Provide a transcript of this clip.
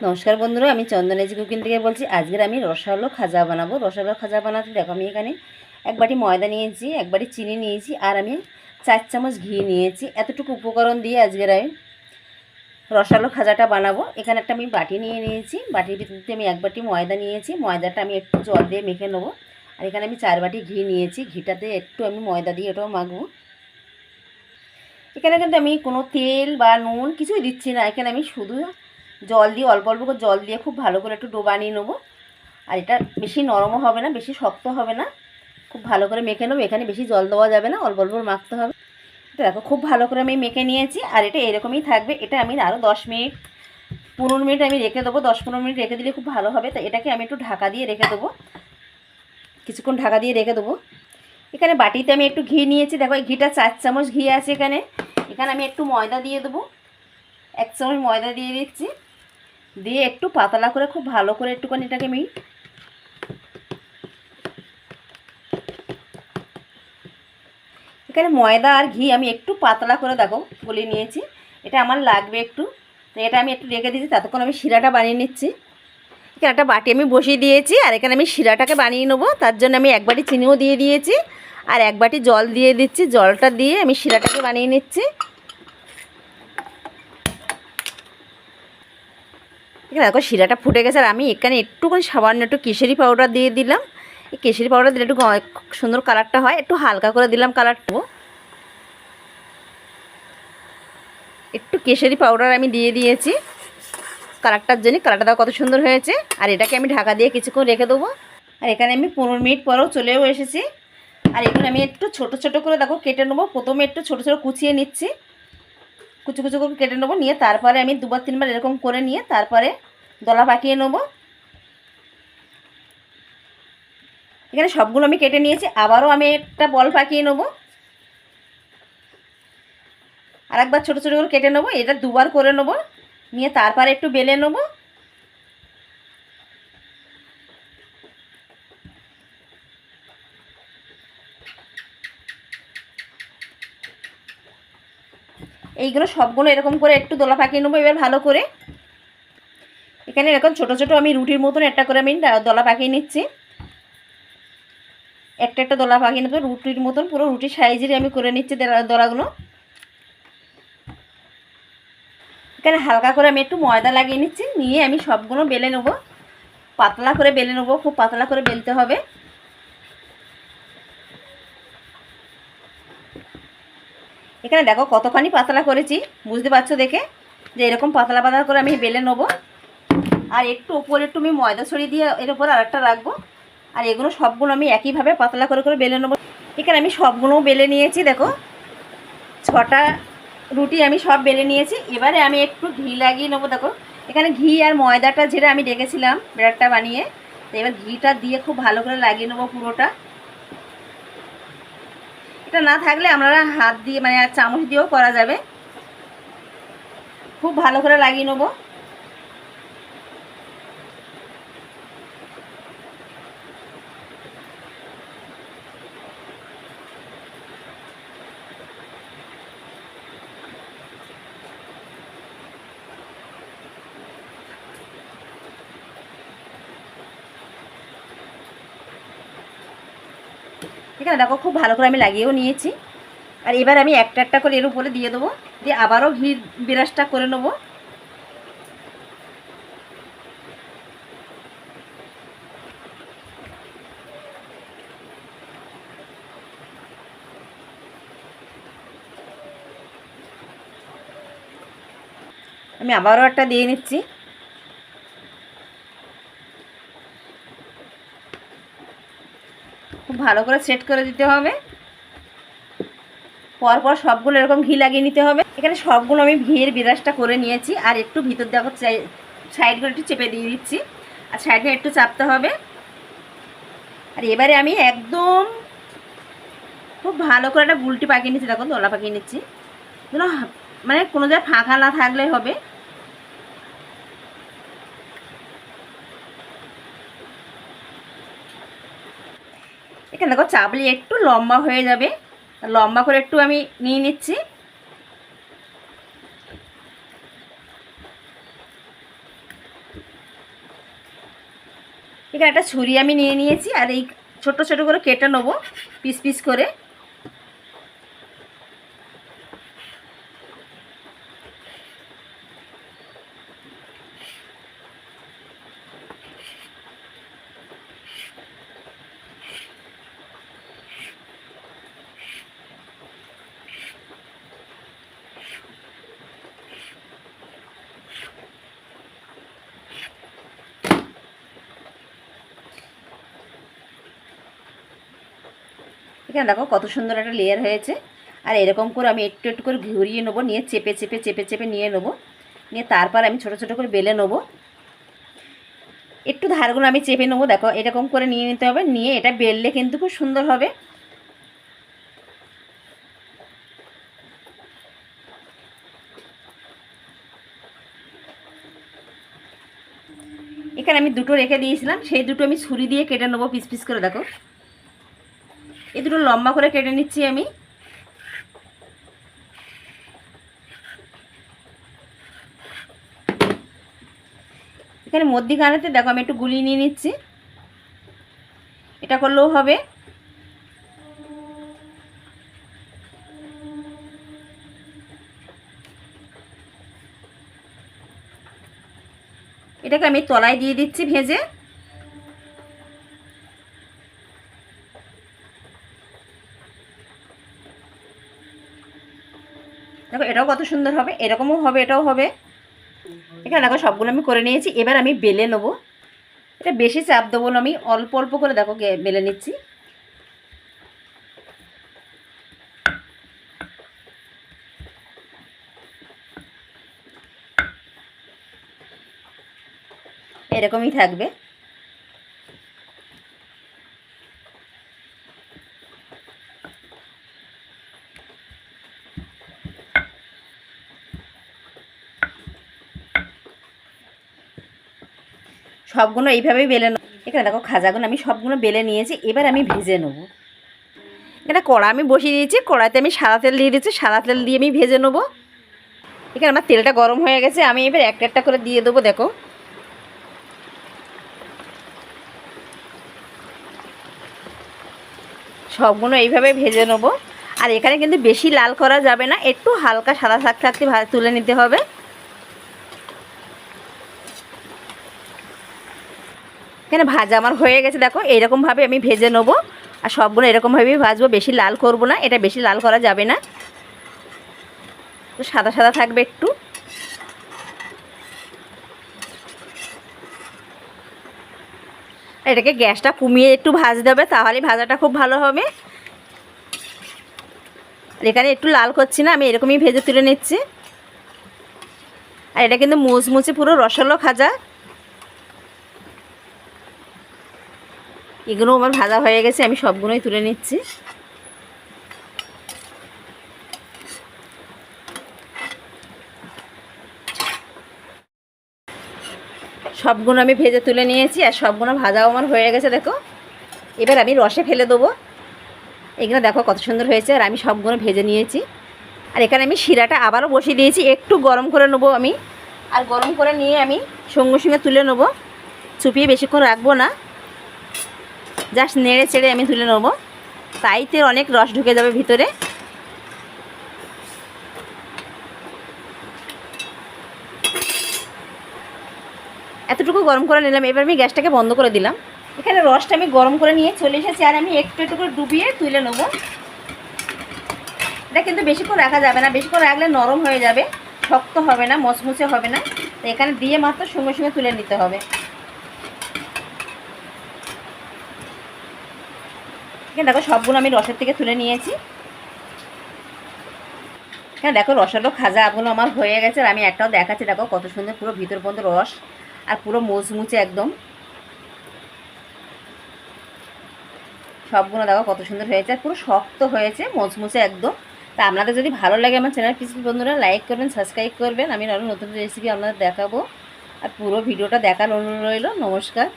নমস্কার বন্ধুরা, আমি চন্দনেজি কুকিং থেকে বলছি, আজকের আমি রসালো খাজা বানাবো। রসালো খাজা বানাতে দেখো, আমি এখানে এক বাটি ময়দা নিয়েছি, এক বাটি চিনি নিয়েছি, আর আমি চার চামচ ঘি নিয়েছি। এতটুকু উপকরণ দিয়ে আজকের আমি রসালো খাজাটা বানাবো। এখানে একটা আমি বাটি নিয়ে নিয়েছি, বাটির ভিতরে আমি এক বাটি ময়দা নিয়েছি। ময়দাটা আমি একটু জল দিয়ে মেখে নেব। আর এখানে আমি চার বাটি ঘি নিয়েছি। ঘিটাতে একটু আমি ময়দা দিয়ে এটাও মাখবো। এখানে কিন্তু আমি কোনো তেল বা নুন কিছুই দিচ্ছি না। এখানে আমি শুধু জল দিয়ে, অল্প অল্প করে জল দিয়ে খুব ভালো করে একটু ডো বানিয়ে নেব। আর এটা বেশি নরমও হবে না, বেশি শক্ত হবে না। খুব ভালো করে মেখে নেব, এখানে বেশি জল দেওয়া যাবে না, অল্প অল্প মাখতে হবে। তো দেখো, খুব ভালো করে আমি মেখে নিয়েছি, আর এটা এরকমই থাকবে। এটা আমি আরও দশ মিনিট, পনেরো মিনিট আমি রেখে দেবো। দশ পনেরো মিনিট রেখে দিলে খুব ভালো হবে। তো এটাকে আমি একটু ঢাকা দিয়ে রেখে দেবো। কিছুক্ষণ ঢাকা দিয়ে রেখে দেবো। এখানে বাটিতে আমি একটু ঘি নিয়েছি। দেখো, এই ঘিটা চার চামচ ঘি আছে এখানে। এখানে আমি একটু ময়দা দিয়ে দেবো। এক চামচ ময়দা দিয়ে দিচ্ছি। দিয়ে একটু পাতলা করে খুব ভালো করে একটুখানি এটাকে আমি এখানে ময়দা আর ঘি আমি একটু পাতলা করে দেখো বলে নিয়েছি। এটা আমার লাগবে একটু। তো এটা আমি একটু রেখে দিয়েছি, ততক্ষণ আমি শিরাটা বানিয়ে নিচ্ছি। এখানে একটা বাটি আমি বসিয়ে দিয়েছি আর এখানে আমি শিরাটাকে বানিয়ে নেব। তার জন্য আমি এক বাটি চিনিও দিয়ে দিয়েছি। আর এক বাটি জল দিয়ে দিচ্ছি। জলটা দিয়ে আমি শিরাটাকে বানিয়ে নিচ্ছি। এখানে দেখো শিরাটা ফুটে গেছে, আর আমি এখানে একটুখানি সামান্য একটু কেশরি পাউডার দিয়ে দিলাম। এই কেশরি পাউডার দিলে একটু সুন্দর কালারটা হয়। একটু হালকা করে দিলাম কালারটা একটু কেশরি পাউডার আমি দিয়ে দিয়েছি। কালারটার জন্য কালারটা কত সুন্দর হয়েছে। আর এটাকে আমি ঢাকা দিয়ে কিছুক্ষণ রেখে দেবো। আর এখানে আমি পনেরো মিনিট পরেও চলেও এসেছি। আর এখানে আমি একটু ছোট ছোট করে দেখো কেটে নেব। প্রথমে একটু ছোট ছোট কুচিয়ে নিচ্ছি। কুচু কুচু করে কেটে নেব, নিয়ে তারপরে আমি দুবার তিনবার এরকম করে নিয়ে তারপরে দলা পাকিয়ে নেব। এখানে সবগুলো আমি কেটে নিয়েছি, আবারও আমি একটা বল পাকিয়ে নেব। আর একবার ছোটো ছোটো করে কেটে নেব, এটা দুবার করে নেব, নিয়ে তারপরে একটু বেলে নেব। এইগুলো সবগুলো এরকম করে একটু দোলা পাকিয়ে নেব এবার ভালো করে। এখানে এরকম ছোট ছোট আমি রুটির মতন একটা করে আমি দলা পাকিয়ে নিচ্ছি। একটা একটা দলা পাকিয়ে নেব, রুটির মতন পুরো রুটির সাইজেরই আমি করে নিচ্ছি দলা- দলাগুলো। এখানে হালকা করে আমি একটু ময়দা লাগিয়ে নিচ্ছি, নিয়ে আমি সবগুলো বেলে নেব। পাতলা করে বেলে নেব, খুব পাতলা করে বেলতে হবে। এখানে দেখো কতখানি পাতলা করেছি, বুঝতে পারছ দেখে? যে এরকম পাতলা পাতলা করে আমি বেলে নেব। আর একটু উপরে একটু আমি ময়দা ছড়িয়ে দিয়ে এর উপর আরেকটা রাখব। আর এগুলো সবগুলো আমি একইভাবে পাতলা করে করে বেলে নেব। এখানে আমি সবগুলো বেলে নিয়েছি, দেখো। ছটা রুটি আমি সব বেলে নিয়েছি। এবারে আমি একটু ঘি লাগিয়ে নেব, দেখো। এখানে ঘি আর ময়দাটা যেটা আমি ডেকেছিলাম ব্রেডটা বানিয়ে, তো এবার ঘিটা দিয়ে খুব ভালো করে লাগিয়ে নেব পুরোটা। এটা না থাকলে আপনারা হাত দিয়ে মানে চামচ দিয়েও করা যাবে। খুব ভালো করে লাগিয়ে নেব। এখানে দেখো খুব ভালো করে আমি লাগিয়েও নিয়েছি। আর এবার আমি একটা একটা করে এর উপরে দিয়ে দেবো। দিয়ে আবারও ঘি বিরাসটা করে নেব। আমি আবারও একটা দিয়ে নিচ্ছি। ভালো করে সেট করে দিতে হবে। পরপর সবগুলো এরকম ঘি লাগিয়ে নিতে হবে। এখানে সবগুলো আমি ঘিয়ের বিরাসটা করে নিয়েছি। আর একটু ভিতর দেখো সাইড করে একটু চেপে দিয়ে দিচ্ছি। আর সাইডে একটু চাপতে হবে। আর এবারে আমি একদম খুব ভালো করে একটা গুলটি পাকিয়ে নিচ্ছি। দেখো দোলা পাকিয়ে নিচ্ছি। মানে কোনো জায়গায় ফাঁকা না থাকলে হবে। এখানে দেখো চাবলি একটু লম্বা হয়ে যাবে। লম্বা করে একটু আমি নিয়ে নিচ্ছি। এখানে একটা ছুরি আমি নিয়ে নিয়েছি আর এই ছোট ছোট করে কেটে নেব, পিস পিস করে। এখানে দেখো কত সুন্দর একটা লেয়ার হয়েছে। আর এরকম করে আমি একটু একটু করে ঘুরিয়ে নেব, নিয়ে চেপে চেপে চেপে চেপে নিয়ে নেব। নিয়ে তারপর আমি ছোট ছোট করে বেলে নেব। একটু ধারগুলো আমি চেপে নেব, দেখো এরকম করে নিয়ে নিতে হবে। নিয়ে এটা বেললে কিন্তু খুব সুন্দর হবে। এখানে আমি দুটো রেখে দিয়েছিলাম, সেই দুটো আমি ছুরি দিয়ে কেটে নেব পিস পিস করে, দেখো। এই দুটো লম্বা করে কেটে নিচ্ছি আমি। এখানে মধ্যিখানেতে দেখো আমি একটু গুলিয়ে নিয়ে নিচ্ছি। এটা করলেও হবে। এটাকে আমি তলায় দিয়ে দিচ্ছি ভেজে। এটাও কত সুন্দর হবে, এরকমও হবে, এটাও হবে। এখানে দেখো সবগুলো আমি করে নিয়েছি, এবার আমি বেলে নেব। এটা বেশি চাপ দেবো না, আমি অল্প অল্প করে দেখো বেলে নিচ্ছি। এরকমই থাকবে। সবগুলো এইভাবেই বেলে নেব এখানে দেখো খাজাগুলো, আমি সবগুলো বেলে নিয়েছি, এবার আমি ভেজে নেব। এখানে কড়া আমি বসিয়ে দিয়েছি কড়াইতে আমি সাদা তেল দিয়ে দিয়েছি সাদা তেল দিয়ে আমি ভেজে নেব। এখানে আমার তেলটা গরম হয়ে গেছে, আমি এবার একটা একটা করে দিয়ে দেবো, দেখো। সবগুলো এইভাবে ভেজে নেব। আর এখানে কিন্তু বেশি লাল করা যাবে না, একটু হালকা সাদা শাক থাকতে তুলে নিতে হবে। এখানে ভাজা আমার হয়ে গেছে, দেখো, এইরকমভাবে আমি ভেজে নেব। আর সবগুলো এরকমভাবেই ভাজবো, বেশি লাল করব না, এটা বেশি লাল করা যাবে না। সাদা সাদা থাকবে একটু। এটাকে গ্যাসটা কমিয়ে একটু ভাজতে হবে তাহলে ভাজাটা খুব ভালো হবে। এখানে একটু লাল করছি না, আমি এরকমই ভেজে তুলে নিচ্ছি। আর এটা কিন্তু মুচমুচে পুরো রসালো খাজা এগুলো আমার ভাজা হয়ে গেছে, আমি সবগুলোই তুলে নিচ্ছি। সবগুলো আমি ভেজে তুলে নিয়েছি, আর সবগুলো ভাজাও আমার হয়ে গেছে, দেখো। এবার আমি রসে ফেলে দেবো। এগুলো দেখো কত সুন্দর হয়েছে, আর আমি সবগুলো ভেজে নিয়েছি। আর এখানে আমি শিরাটা আবারও বসিয়ে দিয়েছি, একটু গরম করে নেব আমি। আর গরম করে নিয়ে আমি সঙ্গে সঙ্গে তুলে নেব। চুপিয়ে বেশিক্ষণ রাখব না। জাস্ট নেড়ে চেড়ে আমি তুলে নেব। তাইতে অনেক রস ঢুকে যাবে ভিতরে। এতটুকু গরম করে নিলাম, এবার আমি গ্যাসটাকে বন্ধ করে দিলাম। এখানে রসটা আমি গরম করে নিয়ে চলে এসেছি আর আমি একটু একটু করে ডুবিয়ে তুলে নেব। এটা কিন্তু বেশিক্ষণ রাখা যাবে না বেশিক্ষণ রাখলে নরম হয়ে যাবে, শক্ত হবে না, মচমুচে হবে না। তো এখানে দিয়ে মাত্র সঙ্গে সঙ্গে তুলে নিতে হবে। এখানে দেখো সবগুলো আমি রসের থেকে তুলে নিয়েছি। হ্যাঁ দেখো রসালো খাজাগুলো আমার হয়ে গেছে, আর আমি একটাও দেখাচ্ছি, দেখো কত সুন্দর পুরো ভিতর পর্যন্ত রস, আর পুরো মুচমুচে একদম। সবগুলো দেখো কত সুন্দর হয়েছে, আর পুরো শক্ত হয়েছে, মুচমুচে একদম। তা আপনাদের যদি ভালো লাগে আমার চ্যানেল প্লিজ বন্ধুরা লাইক করবেন সাবস্ক্রাইব করবেন। আমি আরও নতুন রেসিপি আপনাদের দেখাবো। আর পুরো ভিডিওটা দেখার অনুরোধ রইল, নমস্কার।